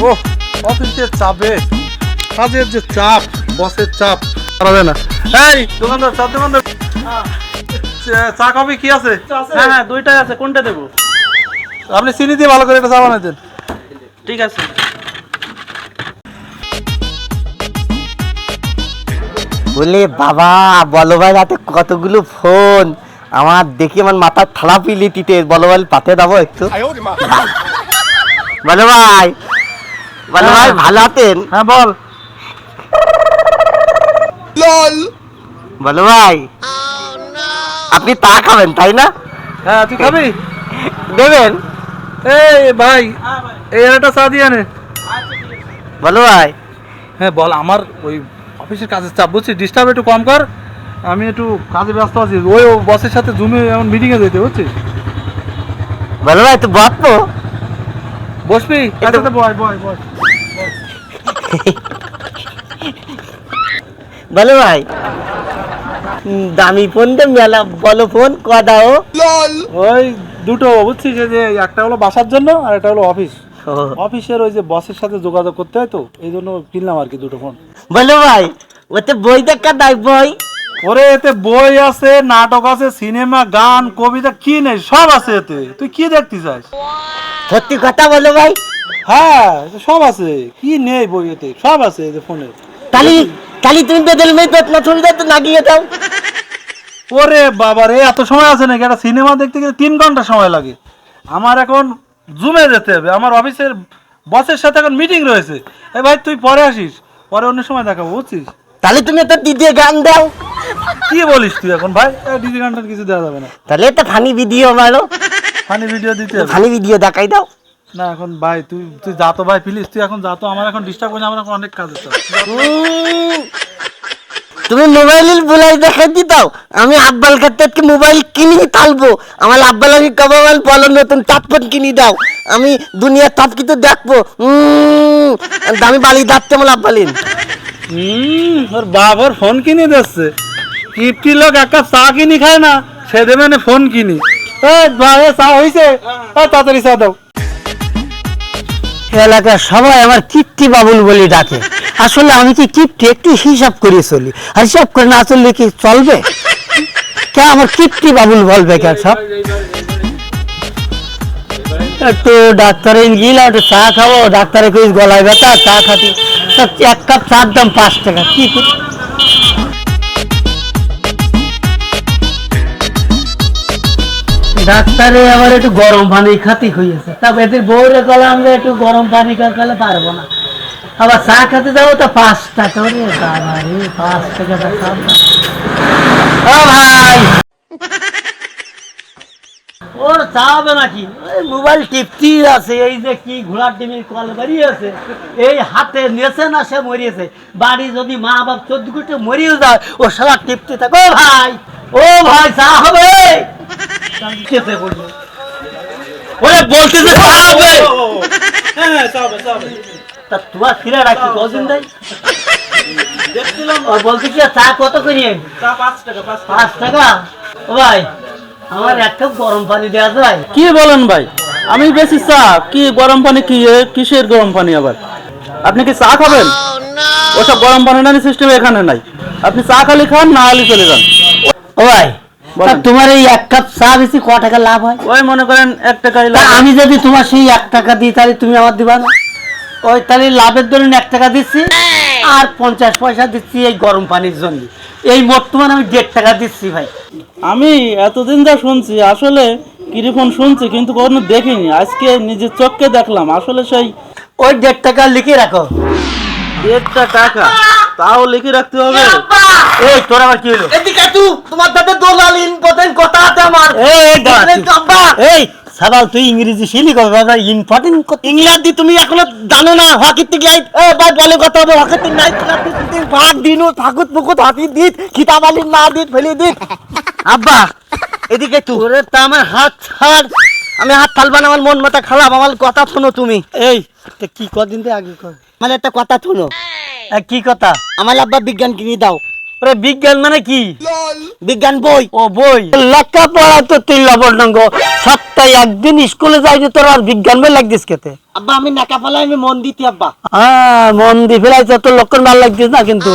ও অফিসের চাপে। কাজের যে চাপ বসের চাপ পারবে না। এই দোকানদার চা দোকানদার চা- কফি কি আছে? হ্যাঁ হ্যাঁ দুইটাই আছে। কোনটা দেবো? আপনি চিনি দিয়ে ভালো করে একটা চা বানাই দেন। ঠিক আছে। বলে বাবা বলো ভাই রাতে কতগুলো ফোন। আমার দেখি আমার মাথার থালা পিলি তিতে বলো ভাই পাতে দাও একটু। বলো ভাই বলো ভাই ভালো আছেন? হ্যাঁ বল। বলো ভাই। আপনি তা খাবেন তাই না? হ্যাঁ তুই খাবি? দেবেন? এই ভাই এই একটা চা দিয়ে নে। বলো ভাই। হ্যাঁ বল আমার ওই অফিসের কাজের চাপ বুঝছিস? ডিস্টার্ব একটু কম কর আমি একটু কাজে ব্যস্ত আছি। ওই বসের সাথে জুমে এমন মিটিংয়ে যেতে বুঝছিস? বলো ভাই তো বসবো বসবি? একসাথে বয় বয় বয় বলো ভাই। দামি ফোন তো মেলা বলো ফোন কদাও ওই দুটো বুঝছিস? যে একটা হলো বাসার জন্য আর একটা হলো অফিস অফিসের ওই যে বসের সাথে যোগাযোগ করতে হয় তো এই জন্য কিনলাম আর কি দুটো ফোন বলো ভাই ওতে বই দেখা দেয় বই। ওরে এতে বই আছে নাটক আছে সিনেমা গান কবিতা কি নেই সব আছে এতে। তুই কি দেখতে চাস? সত্যি কথা বলো ভাই। হ্যাঁ সব আছে। কি নেই বই এতে সব আছে এই যে ফোনে। তালি তালি তুমি বেদল মেয়ে পেতনা ছবিটা তো লাগিয়ে দাও। ওরে বাবা রে এত সময় আছে নাকি? একটা সিনেমা দেখতে গেলে তিন ঘণ্টা সময় লাগে। আমার এখন জুমে যেতে হবে। আমার অফিসের বসের সাথে এখন মিটিং রয়েছে। এ ভাই তুই পরে আসিস। পরে অন্য সময় দেখাবো বুঝছিস? তাহলে তুমি একটা দিদিয়ে গান দাও। কি বলিস তুই এখন ভাই? ডিজি গানটার কিছু দেওয়া যাবে না। তাহলে একটা ফানি ভিডিও মারো ফানি ভিডিও দিতে হবে। ফানি ভিডিও দেখাই দাও। না এখন ভাই তুই তুই যা তো ভাই প্লিজ তুই এখন যা তো আমার এখন ডিস্টার্ব করে আমার এখন অনেক কাজ আছে। তুমি মোবাইলের বলাই দেখাই দি দাও। আমি আব্বাল কাছে মোবাইল কিনি তালবো। আমার আব্বাল আমি কবে মোবাইল বলো নতুন টপ ফোন কিনি দাও। আমি দুনিয়ার টপ কিন্তু দেখব। দামি বালি দাঁততে আমার আব্বালিন। ওর বাবার ফোন কিনে দিচ্ছে। কিপটি লোক একটা চা কিনি খায় না সে দেবে ফোন কিনি। এই তাড়াতাড়ি চা দাও। এলাকার সবাই আমার কিপ্টি বাবুল বলে ডাকে। আসলে আমি কি কিপ্টি একটু হিসাব করে চলি। আর হিসাব করে না চললে কি চলবে? কে আমার কিপ্টি বাবুল বলবে কে সব? একটু ডাক্তারে গিলা একটু চা খাব। ডাক্তারে কই গলায় ব্যথা চা খাতি এক কাপ চার দাম পাঁচ টাকা। কি করি? ডাক্তারে আবার একটু গরম পানি খাতি হয়েছে তারপর এদের বউরে কলে আমরা একটু গরম পানি খালে পারব না। আবার চা খেতে যাব তো পাঁচ টাকা। রে, পাঁচ টাকা ও ভাই। ওর চা হবে নাকি? মোবাইল টিপতি আছে। এই যে কি ঘোড়ার ডিমের কল বেরিয়েছে। এই হাতে নেছে না, সে মরিয়েছে। বাড়ি যদি মা বাপ চোদ্দ কোটি মরিয়ে যায়, ও সারা টিপতে থাকে। ও ভাই ও ভাই, চা হবে? কেসে ওরে বলতেছে চা হবে। হ্যাঁ তা ফিরে রাখি কদিন দেয়? দেখছিলাম। ও বলতে কি চা কত করি? চা পাঁচ টাকা পাঁচ টাকা। ও ভাই আমার এক কাপ গরম পানি দেওয়া যায়। কি বলেন ভাই? আমি বেশি চা কি গরম পানি কি কিসের গরম পানি আবার? আপনি কি চা খাবেন? ওসব গরম পানি টানি সিস্টেম এখানে নাই। আপনি চা খালি খান না হলে চলে যান। ও ভাই। তোমার এই এক কাপ চা বেশি ক টাকা লাভ হয়? ওই মনে করেন এক লাগে। আমি যদি তোমার সেই এক টাকা দিই তাহলে তুমি আমার দিবা না? ওই তাহলে লাভের ধরুন এক টাকা দিচ্ছি আর পঞ্চাশ পয়সা দিচ্ছি এই গরম পানির জন্য। এই বর্তমান আমি দেড় টাকা দিচ্ছি ভাই। আমি এতদিন যা শুনছি আসলে কীরকম শুনছি কিন্তু কখনো দেখিনি। আজকে নিজের চোখকে দেখলাম। আসলে সেই ওই দেড় টাকা লিখে রাখো। দেড়টা টাকা? তাও লিখে রাখতে হবে। এই তোর আবার কি হলো? এদিকে তু তোমার দাদা দোলাল ইম্পর্টেন্ট কথা আছে আমার। এই, দাঁড়া, এই তুই- সাবাল তুই ইংরেজি শিলি কবে? বাবা ইম্পর্টেন্ট ইংরাজি তুমি এখনও জানো না হকির থেকে আই এ ভাই বলে কথা হবে হকির থেকে নাই ভাগ দিনু ফাকুত ফুকুত হাতি দিত কিতাব খিতাবালি না দিত ফেলে দিত। আব্বা এদিকে তু। ওরে তা আমার হাত ছাড়। আমি হাত ফালবা না আমার মন মাথা খারাপ আমার কথা শোনো তুমি। এই কি কদিন আগে কর আমার একটা কথা শোনো। কি কথা? আমার আব্বা বিজ্ঞান কিনে দাও। ওরে বিজ্ঞান মানে কি? বিজ্ঞান বই। ও বই। লেখাপড়া তো তুই লবণাঙ্গ সপ্তাহে একদিন স্কুলে যাইনি তোর আর বিজ্ঞান বই লাগছিস কেতে আব্বা আমি নাকা ফেলাই আমি মন দিতি আব্বা। হ্যাঁ মন দি ফেলাইছে তোর লক্ষণ ভালো লাগছিস না কিন্তু।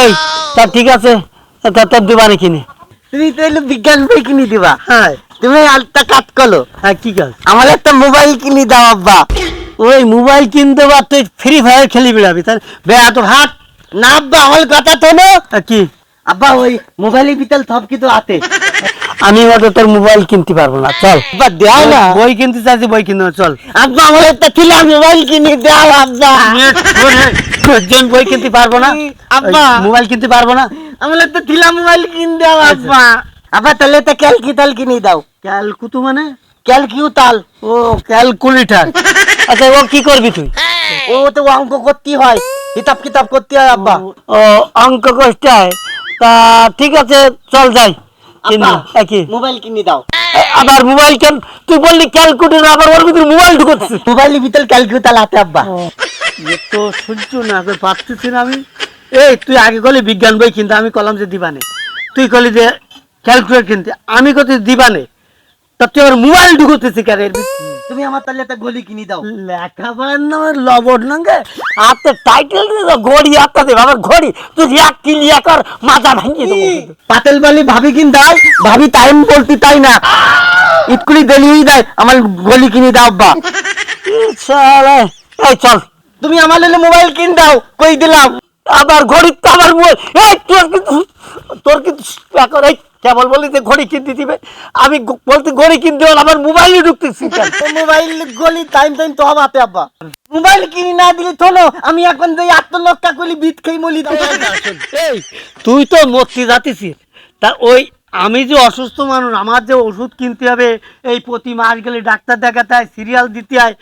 এই তা ঠিক আছে। তা তোর দিবানি কিনে। তুমি তাহলে বিজ্ঞান বই কিনে দিবা। হ্যাঁ। তুমি আলটা কাট করো। হ্যাঁ কি কাজ? আমার একটা মোবাইল কিনে দাও আব্বা। ওই মোবাইল কিনতে বা তুই ফ্রি ফায়ার খেলি বেড়াবি। তার বেড়া তো হাট না আব্বা আমার কথা তো না কি? আব্বা ওই মোবাইলের ভিতর সব কিছু আছে। আমি হয়তো তোর মোবাইল কিনতে পারব না চল। আব্বা দেও না। বই কিনতে চাইছি বই কিনতে চল। আব্বা আমার একটা ছিল মোবাইল কিনে দাও আব্বা। জন বই কিনতে পারব না? আব্বা। মোবাইল কিনতে পারব না? আমার একটা ছিল মোবাইল কিনে দাও আব্বা। আব্বা তাহলে তো ক্যালকিটাল কিনে দাও। ক্যালকুতু মানে? ক্যালকিউতাল ও ক্যালকুলেটার। আচ্ছা ও কি করবি তুই? ও তো অঙ্ক করতে হয় কিতাব কিতাব করতে হয় আব্বা। ও অঙ্ক কষ্ট হয়? তা ঠিক আছে চল যাই। মোবাইল কিনে দাও। আবার মোবাইল কেন? তুই বললি ক্যালকুলেটার আবার ওর ভিতরে মোবাইল ঢুকছিস মোবাইলের ভিতর ক্যালকিউতাল আছে আব্বা। এ তো সহ্য না করে পারতেছি না আমি। এই তুই আগে কলি বিজ্ঞান বই কিনতে আমি কলাম যে দিবানে। তুই কলি যে ক্যালকুলেটর কিনতে আমি কত দিবানে। তা তুই মোবাইল ঢুকতেছি কেন? তুমি আমার তাহলে একটা গলি কিনে দাও। লেখাপড়ার নামে লবণ নাঙ্গে আর তো টাইটেল ঘড়ি আত্মা দেবে আমার ঘড়ি। তুই এক কিলিয়া কর মাজা ভাঙিয়ে দেবো। পাতেল বালি ভাবি কিন দাও। ভাবি টাইম বলতে তাই না? ইটকুলি দেলিয়ে দেয় আমার গলি কিনে দাও আব্বা। ই শালা, এই চল। তুমি আমার লেলে মোবাইল কিন দাও কই দিলাম? আবার ঘড়ি তো আমার মোবাইল এই তোর কিন্তু তোর কিন্তু কেবল বলি যে ঘড়ি কিনতে দিবে? আমি বলতে ঘড়ি কিনতে হলে আমার মোবাইলে ঢুকতেছি মোবাইল গলি টাইম টাইম তো হাতে আব্বা মোবাইল কিনে না দিলে থলো আমি এখন যে আট লক্কা কলি বিট খাই মলি দাও এই তুই তো মরতে যাতিছিস। তা ওই আমি যে অসুস্থ মানুষ আমার যে ওষুধ কিনতে হবে এই প্রতি মাস গেলে ডাক্তার দেখাতে হয় সিরিয়াল দিতে হয়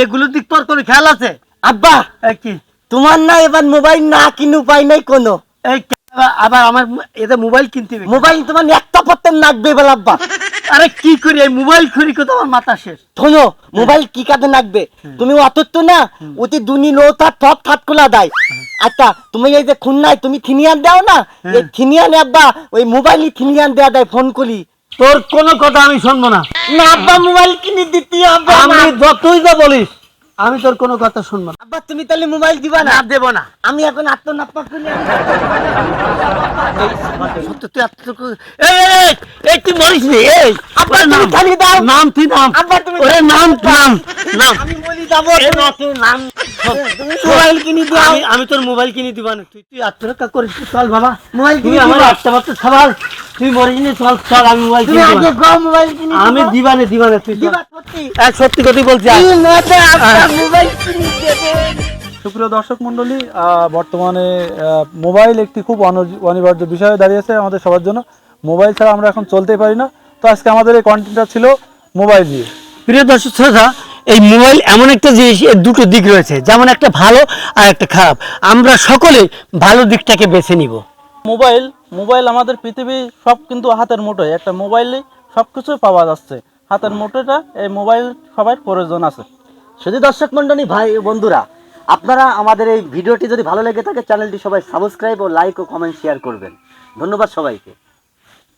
এগুলোর দিক তোর কোনো খেয়াল আছে? আব্বা কি? তোমার না এবার মোবাইল না কিনু পাই নাই কোনো। এই আবার- আমার এতে মোবাইল কিনতে হবে মোবাইল তোমার একটা নাকবে আরে কি করি এই মোবাইল খুরি কত আমার মাথা শেষ। শোনো মোবাইল কি কাজে তুমি অত তো না অতি দুনি লো তার খোলা দেয়। আচ্ছা তুমি এই যে খুন্নায় তুমি থিনিয়ান দাও না? এই থিনিয়ান আব্বা ওই মোবাইলই থিনিয়ান দেয়া দেয় ফোন করি। তোর কোনো কথা আমি শুনব না। না আব্বা মোবাইল কিনে দিতে হবে আমি যতই যা বলিস আমি তোর কোনো কথা শুনব না। আব্বা তুমি তাহলে মোবাইল দিবা না? না দেব না। আমি এখন আত্মনাপ্পা করে তুই এই মরিস নি? এই আব্বা, নাম। খালি দাও। নাম তুই নাম? আব্বা, তুমি ওরে নাম নাম? নাম। আমি বলি যাব না, তুই নাম। মোবাইল কিনে দাও আমি আমি তোর মোবাইল কিনে দিবা না। তুই তুই আত্মরক্ষা করিস চল বাবা। মোবাইল কিনে আমার দিবা। আত্মা বাচ্চা সবাল তুই মরিস নি চল চল আমি মোবাইল তুমি কিনে আগে দিবা মোবাইল কিনে আমি দিবা। দিবানে দিবানে তুই দিবা সত্যি। এক সত্যি কথাই বলছি। তুই না মোবাইল কিনে দেবে। সুপ্রিয় দর্শক মণ্ডলী বর্তমানে মোবাইল একটি খুব অন- অনিবার্য বিষয় দাঁড়িয়েছে আমাদের সবার জন্য। মোবাইল ছাড়া আমরা এখন চলতেই পারি না। তো আজকে আমাদের এই কন্টেন্টটা ছিল মোবাইল দিয়ে প্রিয় দর্শক শ্রোতা এই মোবাইল এমন একটা জিনিস এর দুটো দিক রয়েছে। যেমন একটা ভালো আর একটা খারাপ। আমরা সকলে ভালো দিকটাকে বেছে নিব। মোবাইল মোবাইল আমাদের পৃথিবী সব কিন্তু হাতের মুঠোয়। একটা মোবাইলে সব কিছু পাওয়া যাচ্ছে। হাতের মুঠোটা এই মোবাইল সবাই প্রয়োজন আছে। শুধু দর্শক মন্ডলী ভাই বন্ধুরা, আপনারা আমাদের এই ভিডিওটি যদি ভালো লেগে থাকে, চ্যানেলটি সবাই সাবস্ক্রাইব ও লাইক ও কমেন্ট শেয়ার করবেন। ধন্যবাদ সবাইকে।